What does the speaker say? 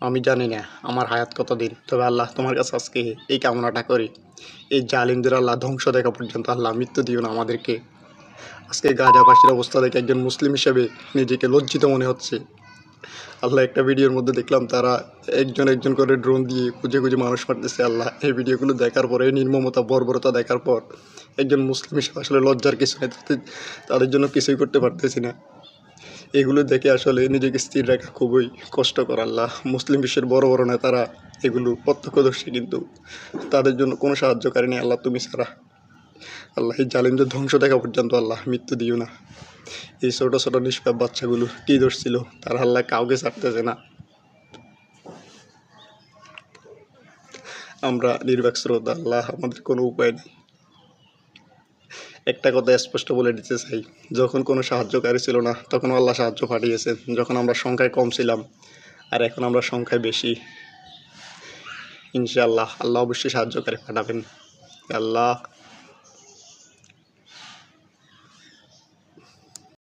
আমি জানি না আমার হায়াত কতদিন। তবে আল্লাহ তোমার কাছে আজকে এই কামনাটা করি। এই জালিমদের আল্লাহ ধ্বংস দেখা পর্যন্ত আল্লাহ মৃত্যু দিও না আমাদেরকে। আজকে গাজাবাসীর অবস্থা দেখে একজন মুসলিম হিসেবে নিজেকে লজ্জিত মনে হচ্ছে। আল্লাহ একটা ভিডিওর মধ্যে দেখলাম তারা একজন একজন করে ড্রোন দিয়ে খুঁজে খুঁজে মানুষ মারতেছে আল্লাহ। এই ভিডিওগুলো দেখার পরে এই নির্মমতা, বর্বরতা দেখার পর একজন মুসলিম হিসেবে আসলে লজ্জার কিছু নেই। তাদের- তাদের জন্য কিছুই করতে পারতেছি না। এগুলো দেখে আসলে নিজেকে স্থির রাখা খুবই কষ্টকর, আল্লাহ। মুসলিম বিশ্বের বড় বড় নেতারা এগুলো প্রত্যক্ষদর্শী কিন্তু তাদের জন্য কোনো সাহায্যকারী নেই, আল্লাহ তুমি ছাড়া। আল্লাহ, এই জালিমদের ধ্বংস দেখা পর্যন্ত, আল্লাহ, মৃত্যু দিও না। এই ছোটো ছোটো নিষ্পাপ বাচ্চাগুলো কী দোষ ছিল? তারা আল্লাহ কাউকে ছাড়তেছে না। আমরা নির্বাক শ্রোতা, আল্লাহ, আমাদের কোনো উপায় নেই। একটা কথা স্পষ্ট বলে দিতে চাই। যখন কোনো সাহায্যকারী ছিল না, তখন আল্লাহ সাহায্য পাঠিয়েছেন যখন আমরা সংখ্যায় কম ছিলাম, আর এখন আমরা সংখ্যায় বেশি, ইনশাআল্লাহ আল্লাহ অবশ্যই সাহায্যকারী পাঠাবেন। আল্লাহ